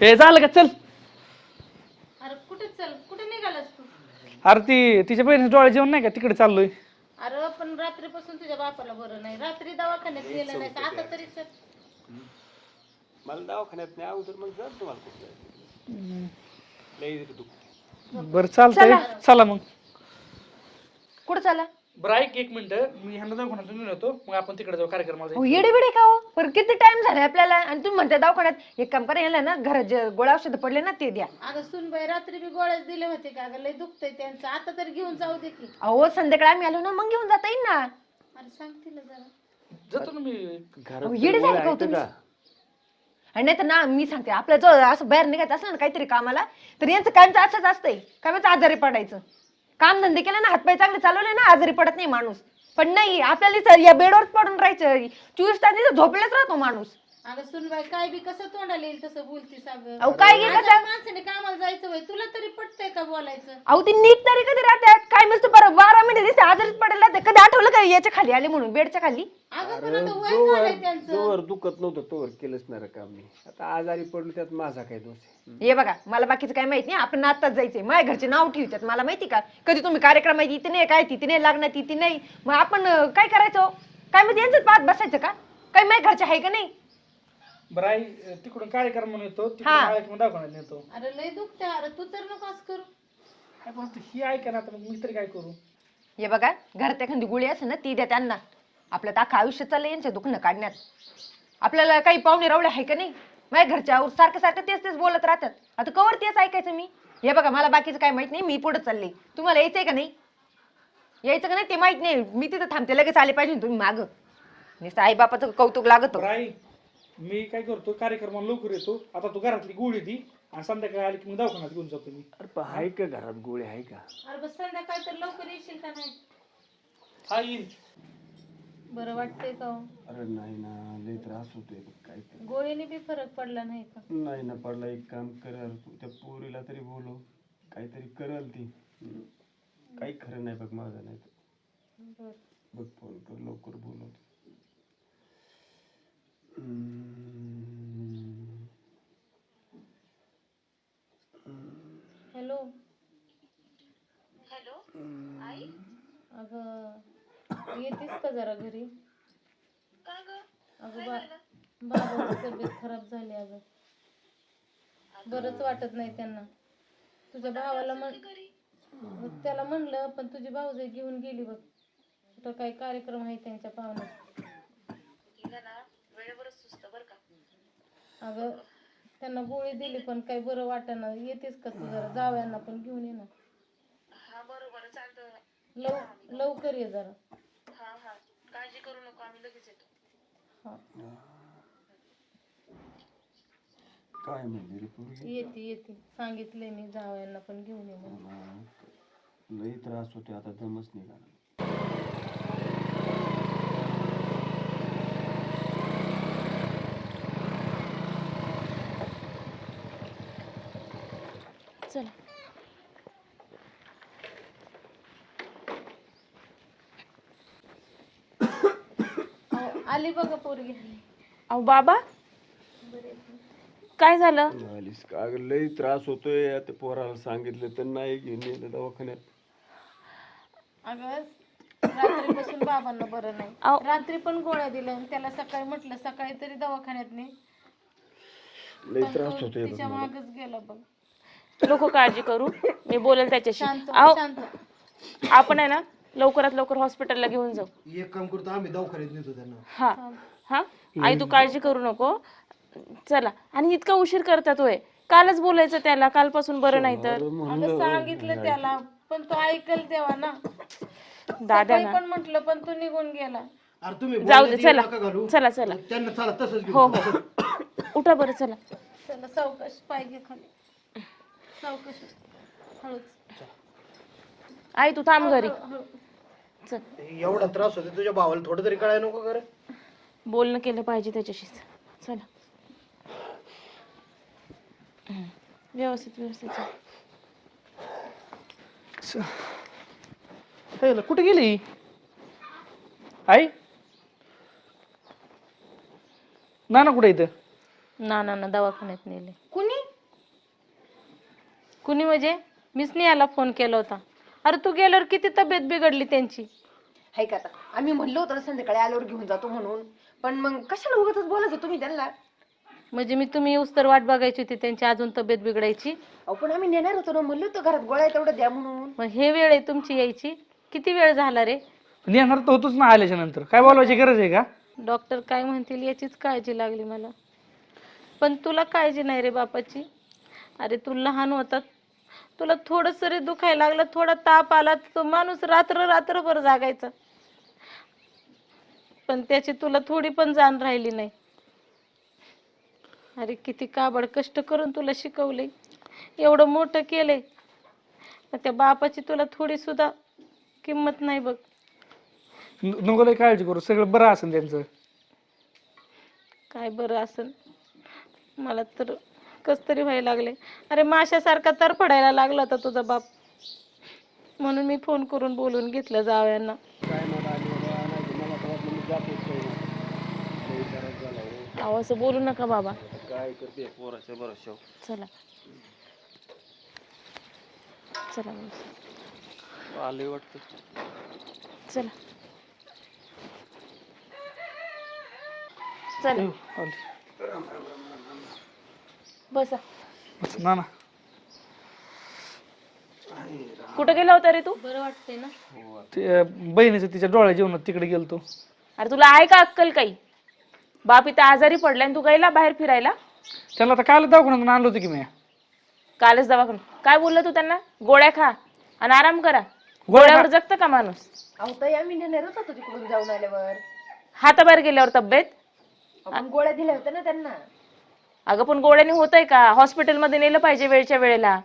हे झालं का? चल. अरे कुठे चल? कुठे निघालास तू? अरे ती तिच्या बहिणीचं डोळे जेवण नाही का? तिकडे चाललोय. अरे पण रात्रीपासून तुझ्या बापाला बरं नाही. रात्री दवाखान्यात गेलं नाही तर आता तरी चल. मला दवाखान्यात नाही अगोदर मग जात तुम्हाला कुठं. लई दुखते बरं चालतंय. चला. मग. कुठं चाला बरं ऐक एक मिनिट. मी ह्यांना दवाखान्यात घेऊन येतो मग आपण तिकडे जाऊ कार्यक्रमाला हो येडे बिडे का हो? बरं किती टाइम झाला आपल्याला? आणि तुम्ही म्हणता दवाखान्यात. एक काम करा याला ना घरात जे गोळ्या औषध पडले ना ते द्या. अगं सुनबाई रात्री बी गोळ्याच दिले होते का अगं लय दुखतंय त्यांचं. आता तर घेऊन जाऊ दे की. अहो संध्याकाळी आम्ही आलो ना मग घेऊन जाता येईल ना. अरे सांग तिला जरा. जातो ना मी. अहो, येडे झाले का हो तुम्ही? आणि नाही तर ना मी सांगते आपल्या जवळ असं बाहेर निघायचं असलं ना काहीतरी कामाला तर यांचं कायमचं असंच असतंय. कायमचं आजारी पडायचं. काम धंदे केले ना हातपाय चांगले चालवले ना आजारी पडत नाही माणूस. पण नाही आपल्याला इथं या बेडवरच पडून राहायचं. चोवीस तास इथं झोपलेच राहतो माणूस. अगं सुनबाई काय बी कसं तोंडाला येईल तसं बोलतीस अगं अहो काय घे आता कसं? माणसाने कामाला जायचं वय तुला तरी पटतंय का बोलायचं? अहो ती नीट तरी कधी राहतात काय नुसतं बरं बारा महिने दिसते आजारीच पडेल राहते कधी आठवलं का याच्या खाली आले म्हणून बेडच्या खाली? अगं पण आता वय झालंय त्यांचं. जोवर दुखत नव्हतं तोवर केलंच नाही काम मी. आता आजारी पडलो त्यात माझा काय दोष आहे? हे बघा मला बाकीचं काय माहीत नाही आपण आत्ताच जायचंय. माझ्या घरचे नाव ठेवतात मला माहिती का? कधी तुम्ही कार्यक्रम आहे इथे नाही काय तिथे नाही लागणार तिथे नाही. मग आपण अं, काय करायचं? काय म्हणजे यांचं पाहत बसायचं का? काय माझ्या घरचे आहे का नाही? बरं आई तिकडून कार्यक्रम म्हणून येतो? तिकडून हा. दवाखान्यात नेतो. अरे लय दुखतंय. अरे तू तर नको असं करू. काय बोलतो ही ऐका ना आता मग मी तरी काय करू? हे बघा घरात एखादी गोळी असेल ना ती द्या त्यांना. आपलं तर अख्खं आयुष्य चाललं यांचं दुखणं काढण्यात. आपल्याला काही पाहुणे रावळे आहे का नाही? माझ्या घरच्या आवर सारखं सारखं तेच तेच बोलत राहतात. आता कवर तेच ऐकायचं मी? हे बघा मला बाकीचं काय माहीत नाही मी पुढे चालले. तुम्हाला यायचंय का नाही? यायचं का नाही ते माहीत नाही. मी तिथं थांबते लगेच आले पाहिजे ना तुम्ही मागं. नुसतं आई बापाचं कौतुक लागत. बरं आई मी काय करतो कार्यक्रमाला लवकर येतो. आता तू घरातली गोळी दी आणि संध्याकाळी आली की मग दवाखान्यात घेऊन जातो मी. अरे पण आहे का घरात गोळी? आहे का? अरे बस संध्याकाळी तर लवकर येशील का नाही? हा येईल बरं वाटतंय का हो? अरे नाही ना लई त्रास होतोय काय गोळीने बी फरक पडला नाही का? नाही ना पडला. एक काम कर यार तू त्या पोरीला तरी बोलव. काहीतरी करल ती. हम्म. काही खरं नाही बघ माझं नाही तर. बरं. बघ फोन कर लवकर बोलव. हॅलो. हॅलो. आई? अगं येतेस का जरा घरी? अगं बा बाबाची तब्येत खराब झाली अगं. बरंच वाटत नाही त्यांना. तुझ्या भावाला म्हण त्याला म्हणलं पण तुझी भाऊजाई घेऊन गेली बघ. कुठं काही कार्यक्रम आहे त्यांच्या पाहुण्यात. अगं त्यांना गोळी दिली पण काही बरं वाटेना येतेस का तू जरा? जावयांना पण घेऊन ये ना. लव लवकर ये जरा. हा काय म्हणली रे पोरगी? येते येते. सांगितलंय मी जावयांना पण घेऊन ये म्हणून. हा. लई त्रास होतोय. आता दमच निघाला आली बघा पोरगी. आली अहो बाबा? काय झालं? आलीस का अगं लई त्रास होतोय. आता पोराला सांगितलं तर नाही घेऊन येलं दवाखान्यात. अगं रात्रीपासून बाबांना बरं नाही. अहो. रात्री पण गोळ्या दिल्या आणि त्याला सकाळी म्हटलं सकाळी तरी दवाखान्यात नाही लई त्रास होतोय तिच्या मला. मागच गेला बघ. नको काळजी करू. मी बोलेल त्याच्याशी. शांत अहो शांत. आपण आहे ना लवकरात लवकर हॉस्पिटलला घेऊन जाऊ. एक काम करतो आम्ही दवाखान्यात नेतो त्यांना. हा हा? आई तू काळजी करू नको. चला. आणि इतका उशीर करतात होय. कालच बोलायचं त्याला कालपासून बरं नाही तर. अगं सांगितलं त्याला पण तो ऐकल तेव्हा ना. दादा ना. पण म्हटलं पण तो निघून गेला. अरे तुम्ही जाऊ दे बोलण्यात चला. येऊ नका घालू. चला चला. त्यांना चला तसंच घेऊन हो. हो. उठा बरं चला. चला सावकाश पाय घे खाली. सावकाश हळूच. आई तू थांब घरी. हळू चल. एवढा त्रास होतो तुझ्या भावाला थोडं तरी कळायला नको कर बोलणं केलं पाहिजे त्याच्याशी चला. हम्म. व्यवस्थित व्यवस्थित चल. कुठे गेली? आई? ना ना कुठे इथं? ना ना ना दवाखान्यात नेले. कुणी? कुणी म्हणजे? मीच स्नेहाला फोन केला होता. अरे तू गेल्यावर किती तब्येत बिघडली त्यांची? हाय का आता? आम्ही म्हणलो होतो ना संध्याकाळी आल्यावर घेऊन जातो म्हणून. पण मग कशाला उगाच बोलायचं तुम्ही त्यांना? म्हणजे मी तुम्ही येऊस तर वाट बघायची होती त्यांची अजून तब्येत बिघडायची. अहो पण आम्ही नेणार होतो ना म्हणलो होतो घरात गोळ्या तेवढं द्या म्हणून. मग हे वेळ आहे तुमची यायची. किती वेळ झाला रे? येणार तर होतोच ना आल्याच्यानंतर. काय बोलवायची गरज आहे का? डॉक्टर काय म्हणतील याचीच काळजी लागली मला. पण तुला काळजी नाही रे बापाची. अरे तू लहान होता तुला थोडं सरी दुखायला लागलं थोडा ताप आला तर तो माणूस रात्र रात्रभर जागायचा. पण त्याची तुला थोडी पण जाण राहिली नाही. अरे किती काबड कष्ट करून तुला शिकवले. एवढं मोठं केलंय. त्या बापाची तुला थोडी सुद्धा किंमत नाही बघ. न- नको लय काळजी करू सगळं बरं असेल त्यांचं. काय बरं असन? मला तर कस तरी व्हायला लागले. अरे माशासारखा तर पडायला लागला होता तुझा बाप. म्हणून मी फोन करून बोलून घेतलं जावयांना. अहो असं बोलू नका बाबा. काय करते पोराच्या बरोबर चला. चला आले वाटतं चला. चला. बसा. बस, ना ना कुठं गेला होता रे तू? बरं वाटतंय ना. ते अं, बहिणीचं तिच्या डोळ्या जेवणात तिकडे गेलतो. अरे तुला आहे का अक्कल काही? बाप इथं आजारी पडलाय आणि तू गेला बाहेर फिरायला? त्याला आता काल दवाखान्यातून आणलं होतं की मी. कालच दवाखाना काय बोलला तू त्यांना? गोळ्या खा आणि आराम करा. गोळ्यावर जगतं का माणूस? अहो ताई आम्ही नेणारच होतो तिकडून जाऊन आल्यावर. हाताबाहेर गेल्यावर तब्येत? आपण गोळ्या दिल्या होत्या ना त्यांना. अगं पण गोळ्याने होतंय का? हॉस्पिटलमध्ये नेलं पाहिजे वेळच्या वेळेला.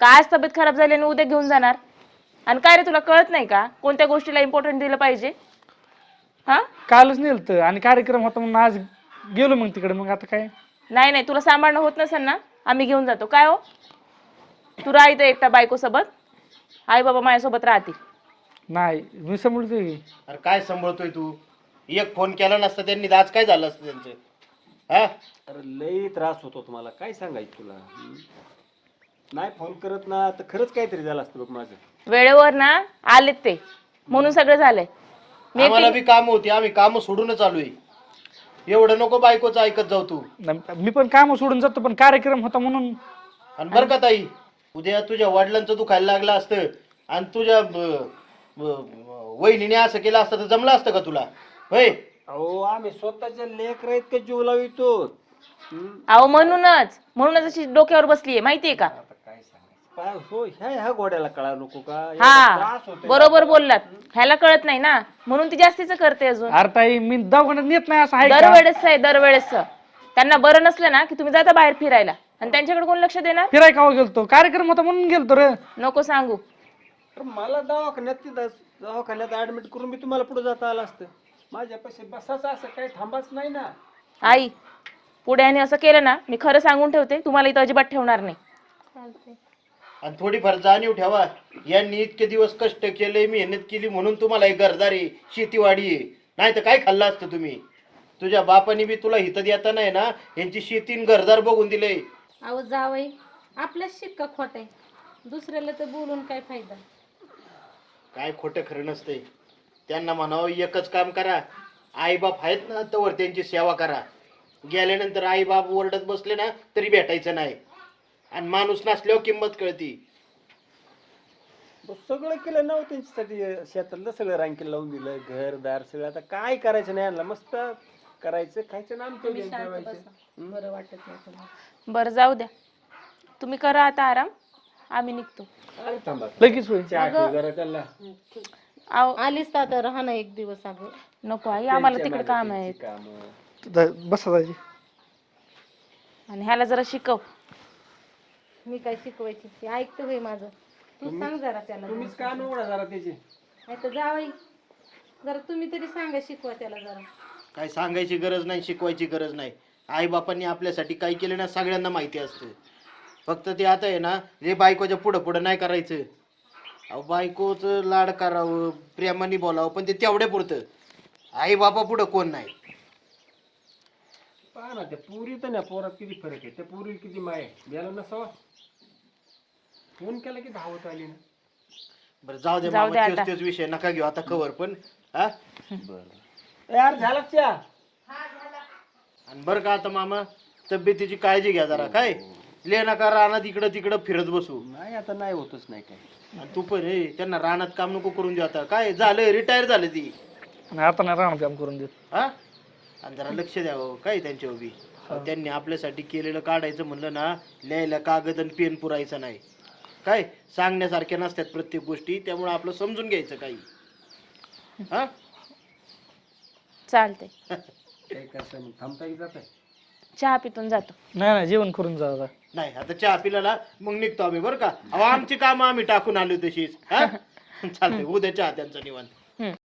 काय आज तब्येत खराब झाली आणि उद्या घेऊन जाणार. आणि काय रे तुला कळत नाही का? कोणत्या गोष्टीला इम्पॉर्टंट दिलं पाहिजे? हा? कालच नेलतं आणि कार्यक्रम होता म्हणून आज गेलो मग तिकडे. मग आता काय? नाही नाही तुला सांभाळणं होत नसेल ना आम्ही घेऊन जातो. काय हो? तू राह इथं एकटा बायको सोबत आई बाबा माझ्यासोबत राहतील. नाही मी समजतोय की अरे काय सांभाळतोय तू? एक फोन केला नसता त्यांनी तर आज काय झालं असतं त्यांचं? हा? अरे लई त्रास होतो तुम्हाला. काय सांगायचं तुला? हं? नाही फोन करत ना तर खरंच काहीतरी झालं असतं बघ माझं. वेळेवर ना आलेत ते. म्हणून सगळं झालंय. मी आम्हाला बी काम होती. आम्ही काम सोडूनच आलोय. एवढं नको बायकोचं ऐकत जाऊ तू. नाही, मी पण काम सोडून जातो पण कार्यक्रम होता म्हणून. आणि बरं का ताई उद्या तुझ्या वडिलांचं दुखायला लागलं असतं आणि तुझ्या ब- ब- वहिनीने असं केलं असतं तर जमलं असतं का तुला? होय? अहो आम्ही स्वतःच्या लेकर आहेत का जीव लावितो? अहो म्हणूनच. म्हणूनच अशी डोक्यावर बसलीये माहितीये का? आता काय सांगायचं? काय हो ह्या ह्या घोड्याला कळा नको का? हा त्रास होतोय बरोबर बोललात. ह्याला कळत नाही ना? म्हणून ती जास्तीच करते अजून. अरे ताई मी दवाखान्यात नेत नाही असं आहे का? दरवेळेस आहे दरवेळेस. त्यांना बरं नसलं ना की तुम्ही जाता बाहेर फिरायला. आणि त्यांच्याकडे कोण लक्ष देणार? फिराय का गेलतो? कार्यक्रम होता म्हणून गेलतो रे. नको सांगू. तर मला दवाखान्यात तिथं दवाखान्यात ऍडमिट करून मी तुम्हाला पुढे जाता आलं असतं. माझ्यापाशी बसाचं असं काही थांबाच नाही ना. आई पुढे आणि असं केलं ना मी खरं सांगून ठेवते तुम्हाला इथं अजिबात ठेवणार नाही. आणि थोडीफार जाणीव ठेवा यांनी इतके दिवस कष्ट केले मेहनत केली म्हणून तुम्हाला एक घरदारी शेतीवाडी आहे. नाही तर काय खाल्लं असतं तुम्ही? तुझ्या बापाने बी तुला हित देता नाही ना यांची शेती आणि घरदार बघून दिले. अहो जावई आपल्याच शिक्का खोट आहे. दुसऱ्याला तर बोलून काय फायदा? काय खोटं खरं नसतंय. त्यांना म्हणावं एकच काम करा. आईबाप आहेत ना तवर त्यांची सेवा करा. गेल्यानंतर आईबाप ओरडत बसले ना तरी भेटायचं नाही. आणि माणूस नसल्यावर किंमत कळती. सगळं केलं ना हो त्यांच्यासाठी शेतातलं सगळं रांकीला लावून दिलं घर दार सगळं. आता काय करायचं नाही यांना मस्त करायचं खायचं नाम तुम्ही शांत बसा. बरं वाटत नाही तुम्हाला. बरं जाऊ द्या. तुम्ही करा आता आराम आम्ही निघतो. थांबा लगेच होईल. चहा ठेव जरा त्याला. आव आलीस तर आता राहा ना एक दिवस अगं. नको आई आम्हाला तिकडे काम आहे बसा दाजी. आणि ह्याला जरा शिकव. मी काय शिकवायची ते ऐकतं होय माझं. तू सांग जरा त्याला. तुम्हीच का निवडा जरा त्याची. नाही तर जावई. जरा तुम्ही तरी सांगा शिकवा त्याला जरा. काय सांगायची गरज नाही शिकवायची गरज नाही. आईबापांनी आपल्यासाठी काय केलं ना सगळ्यांना माहिती असतं. फक्त ते आता आहे ना जे बायकोच्या पुढं पुढं नाही करायचं. अहो बायकोचं लाड करावं प्रेमाने बोलावं पण ते तेवढ्या पुरतं. आई बापा पुढं कोण नाही? पहा ना त्या पुरी तर ना पोरात किती फरक आहे. त्या पुरी किती माय आहे. याला नसावा. फोन केला की धावत आली ना. बरं जाऊ दे जाऊ दे तेच आता. तेच विषय नका घेऊ आता कवर पण हा? यार झाला चहा? आणि बरं का आता मामा तब्येतीची काळजी घ्या जरा काय? ले नका रानात इकडं तिकडं फिरत बसू. नाही आता नाही होतच नाही काय आणि तू पण हे त्यांना रानात काम नको करून देऊ आता. काय झालं? रिटायर झालं ती. आणि आता नाही राहणार काम करून देत. हा? आणि जरा लक्ष द्यावं काय त्यांच्या उभी? त्यांनी आपल्यासाठी केलेलं काढायचं म्हणलं ना लिहायला कागद आणि पेन पुरायचं नाही. काय? सांगण्यासारख्या नसतात प्रत्येक गोष्टी त्यामुळे आपलं समजून घ्यायचं काही. हा? चालते काय करता मग थांबता येत जात चहा पितून जातो. नाही नाही जेवण करून जा आता. नाही आता चहा पिल्याला मग निघतो आम्ही बरं का? अहो आमची कामं आम्ही टाकून आलो तशीच. हा? चालतंय उद्या चहा त्यांचं निवांत.